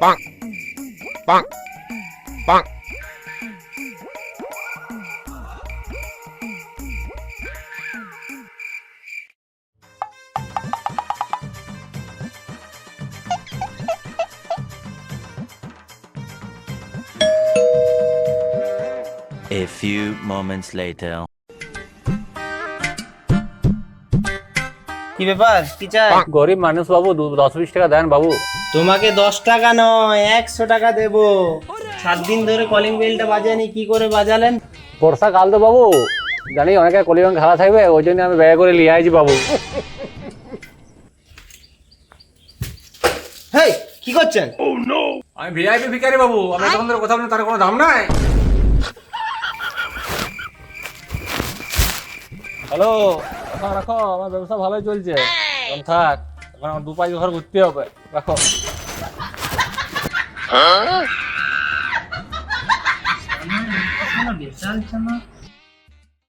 bonk, bonk, bonk. A few moments later. কি ব্যাপার কি চাই গরিব মানুষ বাবু দশ বিশ টাকা দেন বাবু। তোমাকে দশ টাকা নয় একশো টাকা দেবো। সাত দিন ধরে কলিং বেলটা বাজানি কি করে বাজালেন? বর্ষাকাল তো বাবু জানি অনেকে কলিগঞ্জ খেলা থাকবে ওই জন্য আমি ব্যয় করে নিয়ে আইছি বাবু। হেই কি করছেন? আমি ভিআইপি ভিকারি বাবু আমি তখন ধরে কথা বলেন তার কোনো দাম নাই। হ্যালো এখন রাখো, আমার ব্যবসা ভালোই চলছে। এখন থাক, এখন আমার দু পাঁচ ঘর ঘুরতে হবে, রাখো। বেচাল